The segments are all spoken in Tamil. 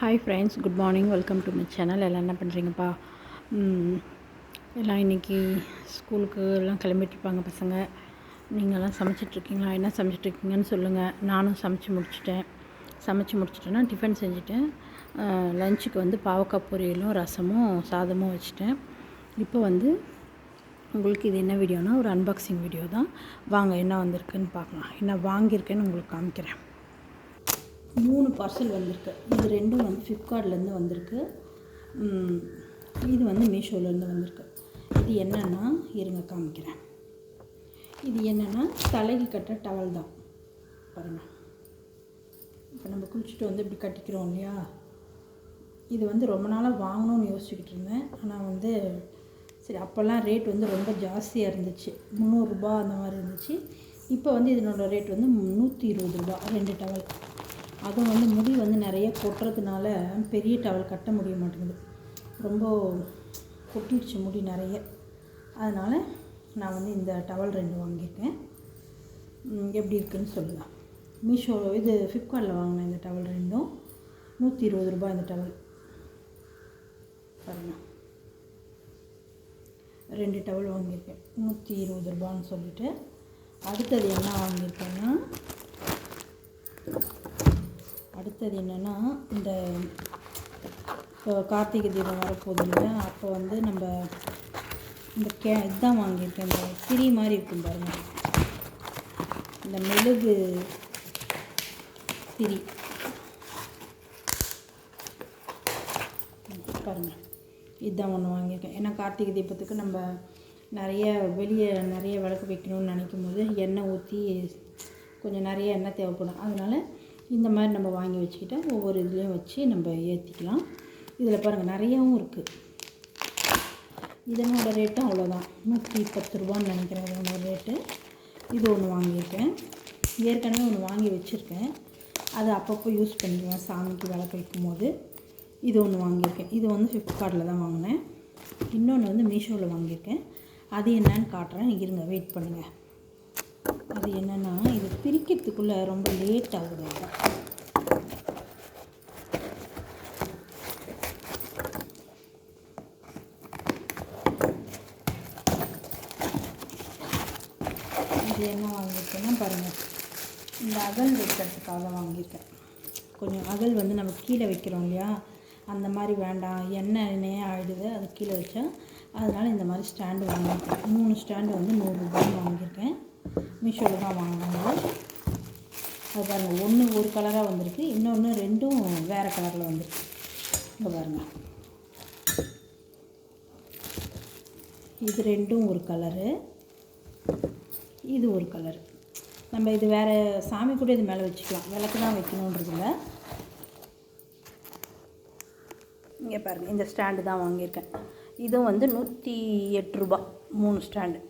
Hi friends good morning welcome to my channel எல்லாம் என்ன பண்ணுறீங்கப்பா எல்லாம் இன்றைக்கி ஸ்கூலுக்கு எல்லாம் கிளம்பிட்டுருப்பாங்க பசங்க. நீங்கள்லாம் சமைச்சிட்ருக்கீங்களா? என்ன சமைச்சிட்ருக்கீங்கன்னு சொல்லுங்கள் நானும் சமைச்சு முடிச்சிட்டேன். சமைச்சு முடிச்சிட்டேன்னா டிஃபன் செஞ்சுட்டேன். லஞ்சுக்கு வந்து பாவக்காய் பொரியலும் ரசமும் சாதமும் வச்சுட்டேன். இப்போ வந்து உங்களுக்கு இது என்ன வீடியோனா ஒரு அன்பாக்சிங் வீடியோ தான். வாங்க என்ன வந்திருக்குன்னு பார்க்கலாம். என்ன வாங்கியிருக்கேன்னு உங்களுக்கு காமிக்கிறேன். மூணு பார்சல் வந்திருக்கு. இது ரெண்டும் வந்து ஃப்ளிப்கார்ட்லேருந்து வந்திருக்கு. இது வந்து மீஷோலேருந்து வந்திருக்கு. இது என்னென்னா இருங்க காமிக்கிறேன். இது என்னென்னா தலைக்கு கட்டுற டவல் தான். பாருங்கள் இப்போ நம்ம குளிச்சுட்டு வந்து இப்படி கட்டிக்கிறோம் இல்லையா? இது வந்து ரொம்ப நாளாக வாங்கணும்னு யோசிச்சுக்கிட்டு இருந்தேன். ஆனால் வந்து சரி அப்போல்லாம் ரேட் வந்து ரொம்ப ஜாஸ்தியாக இருந்துச்சு. முந்நூறுரூபா அந்த மாதிரி இருந்துச்சு. இப்போ வந்து இதனோட ரேட் வந்து நூற்றி இருபது ரூபா ரெண்டு டவல் அதுவும் வந்து முடி வந்து நிறைய கொட்டுறதுனால பெரிய டவல் கட்ட முடிய மாட்டேங்குது. ரொம்ப கொட்டிடுச்சு முடி நிறைய. அதனால் நான் வந்து இந்த டவல் ரெண்டு வாங்கியிருக்கேன். எப்படி இருக்குன்னு சொல்லுங்கள் மீஷோ இது ஃப்ளிப்கார்ட்டில் வாங்கினேன் இந்த டவல் ரெண்டும் நூற்றி இருபது ரூபாய் இந்த டவல் பாருங்கள் ரெண்டு டவல் வாங்கியிருக்கேன். நூற்றி இருபது ரூபான்னு சொல்லிவிட்டு அடுத்தது என்ன வாங்கியிருக்கேன்? அடுத்தது என்னென்னா இந்த இப்போ கார்த்திகை தீபம் வரப்போகுது இல்லையா? அப்போ வந்து நம்ம இந்த கே இதுதான் வாங்கியிருக்கேன். இந்த திரி மாதிரி இருக்கும் பாருங்கள் இந்த மெழுகு திரி. பாருங்கள் இதுதான் ஒன்று வாங்கியிருக்கேன். ஏன்னா கார்த்திகை தீபத்துக்கு நம்ம நிறைய வெளியே நிறைய விளக்கு வைக்கணும்னு நினைக்கும் போது எண்ணெய் ஊற்றி கொஞ்சம் நிறைய எண்ணெய் தேவைப்படும். அதனால் இந்த மாதிரி நம்ம வாங்கி வச்சுக்கிட்டா ஒவ்வொரு இதுலேயும் வச்சு நம்ம ஏற்றிக்கலாம் இதில் பாருங்கள் நிறையாவும் இருக்குது இதனோட ரேட்டும் அவ்வளோதான் நூற்றி பத்து ரூபான்னு நினைக்கிறேன் இதனோட ரேட்டு இது ஒன்று வாங்கியிருக்கேன். ஏற்கனவே ஒன்று வாங்கி வச்சுருக்கேன். அதை அப்பப்போ யூஸ் பண்ணிக்குவேன் சாமிக்கு விளக்கு வைக்கும் போது இது ஒன்று வாங்கியிருக்கேன். இது வந்து ஃப்ளிப்கார்ட்டில் தான் வாங்கினேன். இன்னொன்று வந்து மீஷோவில் வாங்கியிருக்கேன். அது என்னன்னு காட்டுறேன். இருங்க வெயிட் பண்ணுங்கள் அது என்னென்னா இது பிரிக்கிறதுக்குள்ளே ரொம்ப லேட் ஆகுது. அது. இது என்ன வாங்கியிருக்கேன்னா பாருங்கள் இந்த அகல் வைக்கிறதுக்காக வாங்கியிருக்கேன். கொஞ்சம் அகல் வந்து நம்ம கீழே வைக்கிறோம் இல்லையா? அந்த மாதிரி வேண்டாம். எண்ணெய் எண்ணெயே ஆகிடுது அது கீழே வச்சா அதனால் இந்த மாதிரி ஸ்டாண்டு வாங்கியிருக்கேன். மூணு ஸ்டாண்டு வந்து நூறுரூபான்னு வாங்கியிருக்கேன். மீஷோவில் தான் வாங்கினாங்க அது பாருங்கள் ஒன்று ஒரு கலராக வந்திருக்கு இன்னொன்று ரெண்டும் வேறு கலரில் வந்திருக்கு. இங்கே பாருங்கள் இது ரெண்டும் ஒரு கலரு இது ஒரு கலர் நம்ம இது வேறு சாமி கூட இது மேலே வச்சுக்கலாம். விளக்கு தான் வைக்கணுன்றது இல்லை. இங்கே பாருங்கள் இந்த ஸ்டாண்டு தான் வாங்கியிருக்கேன். இதுவும் வந்து நூற்றி எட்டு ரூபா மூணு ஸ்டாண்டு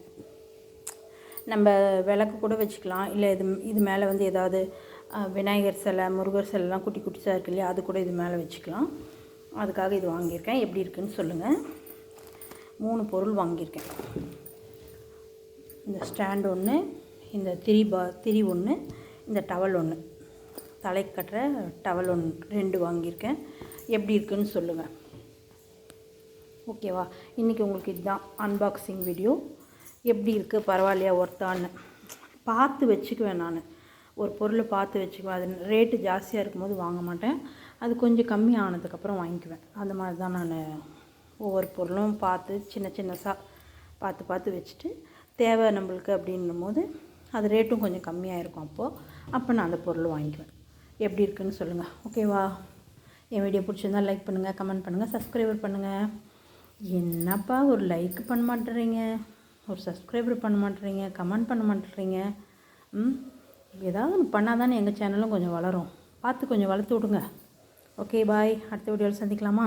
நம்ம விளக்கு கூட வச்சுக்கலாம். இல்லை இது இது மேலே வந்து ஏதாவது விநாயகர் சிலை முருகர் சிலைலாம் குட்டி குட்டிஸாக இருக்கு இல்லையா அது கூட இது மேலே வச்சுக்கலாம். அதுக்காக இது வாங்கியிருக்கேன். எப்படி இருக்குன்னு சொல்லுங்கள் மூணு பொருள் வாங்கியிருக்கேன். இந்த ஸ்டாண்ட் ஒன்று இந்த திரி பா திரி ஒன்று இந்த டவல் ஒன்று தலைக்கு கட்டுற டவல் ஒன்று ரெண்டு வாங்கியிருக்கேன். எப்படி இருக்குன்னு சொல்லுங்கள் ஓகேவா? இன்றைக்கி உங்களுக்கு இதுதான் அன்பாக்சிங் வீடியோ எப்படி இருக்குது பரவாயில்லையா ஒர்த்தான்னு. பார்த்து வச்சுக்குவேன் நான். ஒரு பொருளை பார்த்து வச்சுக்குவேன். அது ரேட்டு ஜாஸ்தியாக இருக்கும்போது வாங்க மாட்டேன். அது கொஞ்சம் கம்மி ஆனதுக்கப்புறம் வாங்கிக்குவேன். அந்த மாதிரி தான் நான் ஒவ்வொரு பொருளும் பார்த்து சின்ன சின்னசாக பார்த்து பார்த்து வச்சுட்டு தேவை நம்மளுக்கு அப்படின்னும் போது அது ரேட்டும் கொஞ்சம் கம்மியாக இருக்கும் அப்போது அப்போ நான் அந்த பொருள் வாங்கிக்குவேன். எப்படி இருக்குன்னு சொல்லுங்கள் ஓகேவா என் வீடியோ பிடிச்சிருந்தா லைக் பண்ணுங்கள் கமெண்ட் பண்ணுங்கள் சப்ஸ்கிரைபர் பண்ணுங்கள் என்னப்பா ஒரு லைக் பண்ண மாட்டேறீங்க? ஒரு சப்ஸ்கிரைபர் பண்ண மாட்டேறீங்க கமெண்ட் பண்ண மாட்டேறீங்க ம்? ஏதாவது ஒன்று பண்ணால் தானே எங்கள் சேனலும் கொஞ்சம் வளரும். பார்த்து கொஞ்சம் வளர்த்து விடுங்க. ஓகே பாய் அடுத்த வீடியோவில் சந்திக்கலாமா?